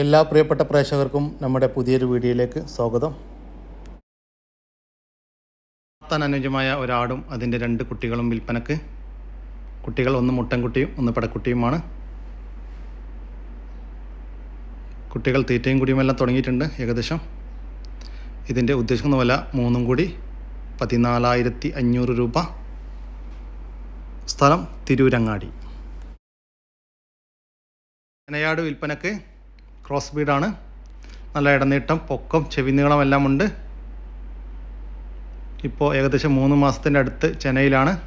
എല്ലാ പ്രിയപ്പെട്ട പ്രേക്ഷകർക്കും നമ്മുടെ പുതിയൊരു വീഡിയോയിലേക്ക് സ്വാഗതം. താൻ അനുയോജ്യമായ ഒരാടും അതിന്റെ രണ്ട് കുട്ടികളും വിൽപ്പനക്ക്. കുട്ടികൾ ഒന്ന് മുട്ടൻകുട്ടിയും ഒന്ന് പടക്കുട്ടിയുമാണ്. കുട്ടികൾ തീറ്റയും കുടിയുമെല്ലാം തുടങ്ങിയിട്ടുണ്ട് ഏകദേശം. ഇതിന്റെ ഉദ്ദേശിക്കുന്ന വില മൂന്നും കൂടി പതിനാലായിരത്തി അഞ്ഞൂറ് രൂപ. സ്ഥലം തിരൂരങ്ങാടി. അനയാട് വിൽപ്പനക്ക് ക്രോസ് ബീഡാണ് നല്ല ഇടനീട്ടം പൊക്കം ചെവി നീളമെല്ലാം ഉണ്ട്. ഇപ്പോൾ ഏകദേശം മൂന്ന് മാസത്തിന്റെ അടുത്ത് ചെന്നൈയിലാണ്.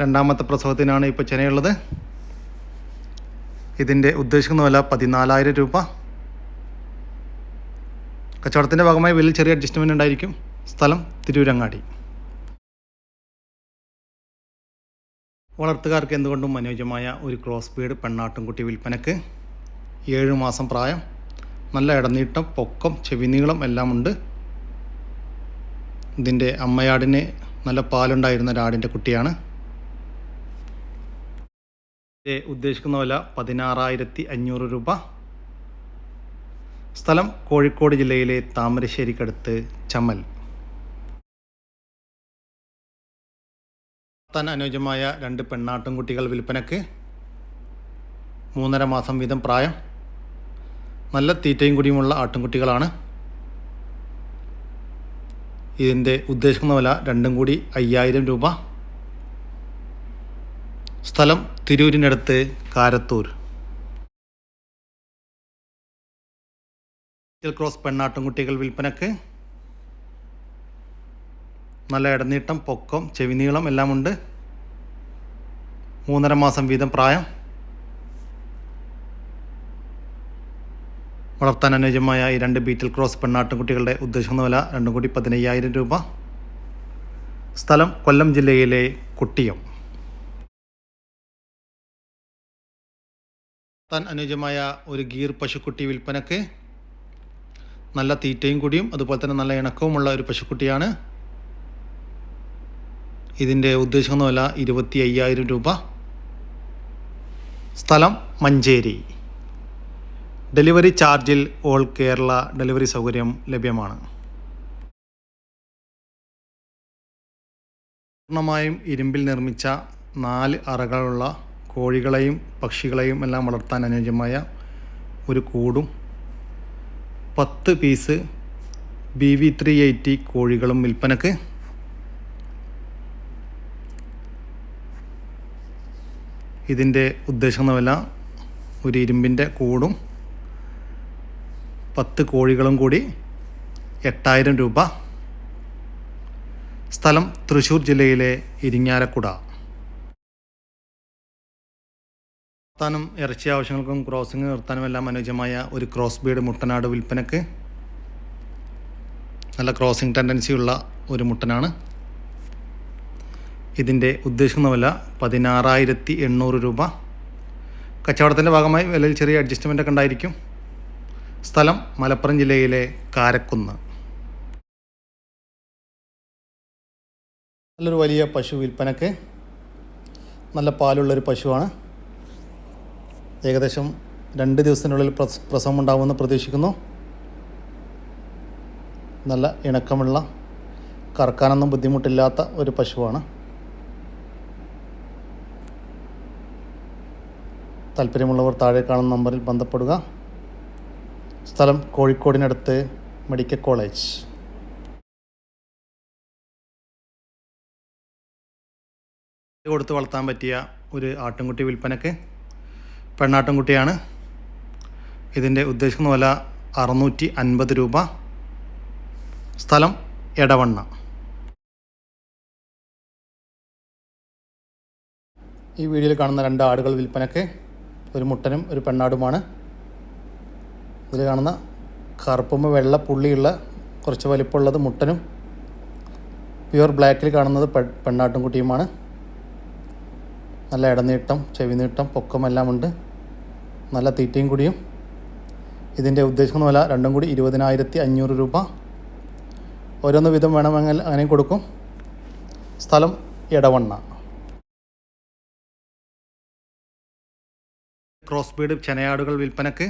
രണ്ടാമത്തെ പ്രസവത്തിനാണ് ഇപ്പോൾ ചെന്നൈയുള്ളത് ഇതിന്റെ ഉദ്ദേശിക്കുന്ന വില പതിനാലായിരം രൂപ. കച്ചവടത്തിന്റെ ഭാഗമായി വലിയ ചെറിയ അഡ്ജസ്റ്റ്മെന്റ് ഉണ്ടായിരിക്കും. സ്ഥലം തിരൂരങ്ങാടി. വളർത്തുകാർക്ക് എന്തുകൊണ്ടും അനുയോജ്യമായ ഒരു ക്രോസ് ബീഡ് പെണ്ണാട്ടുംകുട്ടി വിൽപ്പനക്ക്. ഏഴ് മാസം പ്രായം നല്ല ഇടനീട്ടം പൊക്കം ചെവിനീളം എല്ലാം ഉണ്ട് ഇതിന്റെ അമ്മയാടിന് നല്ല പാലുണ്ടായിരുന്ന ഒരാടിന്റെ കുട്ടിയാണ്. ഉദ്ദേശിക്കുന്ന വില പതിനാറായിരത്തി അഞ്ഞൂറ് രൂപ. സ്ഥലം കോഴിക്കോട് ജില്ലയിലെ താമരശ്ശേരിക്കടുത്ത് ചമ്മൽ. താൻ അനുയോജ്യമായ രണ്ട് പെണ്ണാട്ടും കുട്ടികൾ വിൽപ്പനക്ക്. മൂന്നര മാസം വീതം പ്രായം. നല്ല തീറ്റയും കുടിയുമുള്ള ആട്ടിൻകുട്ടികളാണ്. ഇതിന്റെ ഉദ്ദേശിക്കുന്ന വില രണ്ടും കൂടി അയ്യായിരം രൂപ. സ്ഥലം തിരൂരിനടുത്ത് കാരത്തൂർ. ക്രോസ് പെണ്ണാട്ടുംകുട്ടികൾ വിൽപ്പനക്ക്. നല്ല ഇടനീട്ടം പൊക്കം ചെവിനീളം എല്ലാമുണ്ട്. മൂന്നര മാസം വീതം പ്രായം. വളർത്താൻ അനുയോജ്യമായ ഈ രണ്ട് ബീറ്റിൽ ക്രോസ് പെണ്ണാട്ടുംകുട്ടികളുടെ ഉദ്ദേശിക്കുന്ന വില രണ്ടും കൂടി പതിനയ്യായിരം രൂപ. സ്ഥലം കൊല്ലം ജില്ലയിലെ കുട്ടിയം. താൻ അനുയോജ്യമായ ഒരു ഗീർ പശുക്കുട്ടി വിൽപ്പനക്ക് നല്ല തീറ്റയും കൂടിയും അതുപോലെ തന്നെ നല്ല ഇണക്കവുമുള്ള ഒരു പശുക്കുട്ടിയാണ്. ഇതിന്റെ ഉദ്ദേശിക്കുന്ന വില ഇരുപത്തി അയ്യായിരം രൂപ. സ്ഥലം മഞ്ചേരി. ഡെലിവറി ചാർജിൽ ഓൾ കേരള ഡെലിവറി സൗകര്യം ലഭ്യമാണ്. പൂർണമായും ഇരുമ്പിൽ നിർമ്മിച്ച നാല് അറകളുള്ള കോഴികളെയും പക്ഷികളെയും എല്ലാം വളർത്താൻ അനുയോജ്യമായ ഒരു കൂടും പത്ത് piece B V three eighty കോഴികളും വിൽപ്പനക്ക്. ഇതിന്റെ ഉദ്ദേശിക്കുന്ന വില ഒരു ഇരുമ്പിന്റെ കൂടും പത്ത് കോഴികളും കൂടി എട്ടായിരം രൂപ. സ്ഥലം തൃശ്ശൂർ ജില്ലയിലെ ഇരിങ്ങാലക്കുട. നിർത്താനും ഇറച്ചി ആവശ്യങ്ങൾക്കും ക്രോസിംഗ് നിർത്താനും എല്ലാം അനുയോജ്യമായ ഒരു ക്രോസ് ബീഡ് മുട്ടനാട് വിൽപ്പനക്ക് നല്ല ക്രോസിംഗ് ടെൻഡൻസിയുള്ള ഒരു മുട്ടനാണ്. ഇതിന്റെ ഉദ്ദേശിക്കുന്ന വില പതിനാറായിരത്തി എണ്ണൂറ് രൂപ. കച്ചവടത്തിന്റെ ഭാഗമായി വിലയിൽ ചെറിയ അഡ്ജസ്റ്റ്മെന്റ് ഒക്കെ ഉണ്ടായിരിക്കും. സ്ഥലം മലപ്പുറം ജില്ലയിലെ കാരക്കുന്ന്. നല്ലൊരു വലിയ പശു വിൽപ്പനക്ക് നല്ല പാലുള്ളൊരു പശുവാണ്. ഏകദേശം രണ്ട് ദിവസത്തിനുള്ളിൽ പ്രസ് പ്രസവം ഉണ്ടാവുമെന്ന് പ്രതീക്ഷിക്കുന്നു. നല്ല ഇണക്കമുള്ള കറക്കാനൊന്നും ബുദ്ധിമുട്ടില്ലാത്ത ഒരു പശുവാണ്. താല്പര്യമുള്ളവർ താഴെ കാണുന്ന നമ്പറിൽ ബന്ധപ്പെടുക. സ്ഥലം കോഴിക്കോടിനടുത്ത് മെഡിക്കൽ കോളേജ്. കൊടുത്ത് വളർത്താൻ പറ്റിയ ഒരു ആട്ടിൻകുട്ടി വിൽപ്പനക്ക് പെണ്ണാട്ടിൻകുട്ടിയാണ് ഇതിന്റെ ഉദ്ദേശിക്കുന്ന വില അറുന്നൂറ്റി അൻപത് രൂപ. സ്ഥലം എടവണ്ണ. ഈ വീഡിയോയിൽ കാണുന്ന രണ്ട് ആടുകൾ വിൽപ്പനക്ക് ഒരു മുട്ടനും ഒരു പെണ്ണാടുമാണ്. ഇതിൽ കാണുന്ന കറുപ്പും വെള്ള പുള്ളിയുള്ള കുറച്ച് വലിപ്പമുള്ളത് മുട്ടനും പ്യുവർ ബ്ലാക്കിൽ കാണുന്നത് പെ പെണ്ണാട്ടുംകുട്ടിയുമാണ്. നല്ല ഇടനീട്ടം ചെവിനീട്ടം പൊക്കമെല്ലാം ഉണ്ട് നല്ല തീറ്റയും കൂടിയും. ഇതിന്റെ ഉദ്ദേശിക്കുന്ന വില രണ്ടും കൂടി ഇരുപതിനായിരത്തി അഞ്ഞൂറ് രൂപ. ഓരോന്ന് വിധം വേണമെങ്കിൽ അങ്ങനെയും കൊടുക്കും. സ്ഥലം ഇടവണ്ണ ക്രോസ് ബീഡ് ചെനയാടുകൾ വിൽപ്പനക്ക്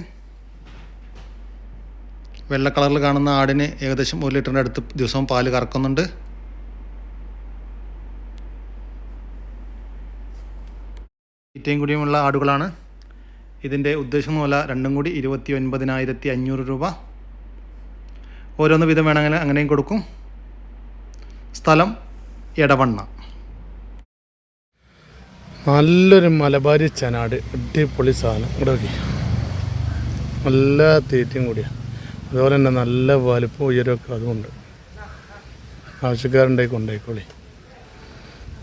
വെള്ള കളറിൽ കാണുന്ന ആടിന് ഏകദേശം ഒരു ലിറ്ററിന്റെ അടുത്ത് ദിവസവും പാൽ കറക്കുന്നുണ്ട്. തീറ്റയും കൂടിയുമുള്ള ആടുകളാണ്. ഇതിന്റെ ഉദ്ദേശം മൂല രണ്ടും കൂടി ഇരുപത്തി ഒൻപതിനായിരത്തി അഞ്ഞൂറ് രൂപ. ഓരോന്ന് വിധം വേണമെങ്കിൽ അങ്ങനെയും കൊടുക്കും. സ്ഥലം എടവണ്ണ. നല്ലൊരു മലബാരി ചനാട്. അടിപൊളി സാധനം. ഇവിടെ നല്ല തീറ്റയും കൂടിയാണ് അതുപോലെ തന്നെ നല്ല വലുപ്പം ഉയരമൊക്കെ അതുമുണ്ട്. ആവശ്യക്കാരുണ്ടായി കൊണ്ടായിക്കോളി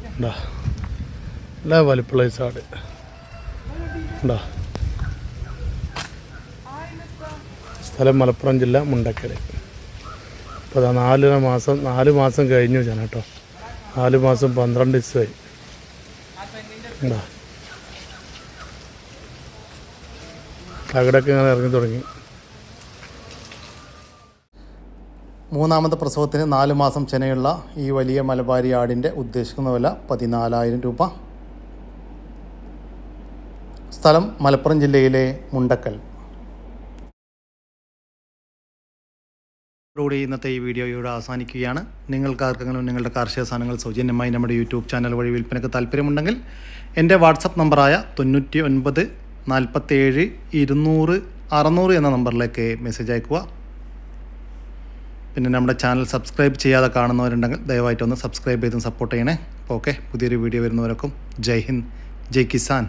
ഉണ്ടാ നല്ല വലുപ്പുള്ള സാട് ഉണ്ടാ സ്ഥലം മലപ്പുറം ജില്ല മുണ്ടക്കര അപ്പോൾ അതാ നാലര മാസം നാല് മാസം കഴിഞ്ഞു ഞാൻ കേട്ടോ. നാല് മാസം പന്ത്രണ്ട് ദിവസമായി. ഉണ്ടാ തകടൊക്കെ ഇങ്ങനെ ഇറങ്ങി തുടങ്ങി. മൂന്നാമത്തെ പ്രസവത്തിന് നാല് മാസം ചെനയുള്ള ഈ വലിയ മലബാരി ആടിന്റെ ഉദ്ദേശിക്കുന്ന വില പതിനാലായിരം രൂപ. സ്ഥലം മലപ്പുറം ജില്ലയിലെ മുണ്ടക്കൽ. കൂടി ഇന്നത്തെ ഈ വീഡിയോ ഇവിടെ അവസാനിക്കുകയാണ്. നിങ്ങൾക്ക് ആർക്കെങ്കിലും നിങ്ങളുടെ കാർഷിക സാധനങ്ങൾ സൗജന്യമായി നമ്മുടെ യൂട്യൂബ് ചാനൽ വഴി വിൽപ്പനയ്ക്ക് താല്പര്യമുണ്ടെങ്കിൽ എന്റെ വാട്സപ്പ് നമ്പറായ തൊണ്ണൂറ്റി ഒൻപത് നാൽപ്പത്തേഴ് ഇരുന്നൂറ് അറുന്നൂറ് എന്ന നമ്പറിലേക്ക് മെസ്സേജ് അയക്കുക. പിന്നെ നമ്മുടെ ചാനൽ സബ്സ്ക്രൈബ് ചെയ്യാതെ കാണുന്നവരുണ്ടെങ്കിൽ ദയവായിട്ടൊന്ന് സബ്സ്ക്രൈബ് ചെയ്തും സപ്പോർട്ട് ചെയ്യണേ. ഓക്കെ പുതിയൊരു വീഡിയോ വരുന്നവരൊക്കെ ജയ് ഹിന്ദ് ജയ് കിസാൻ.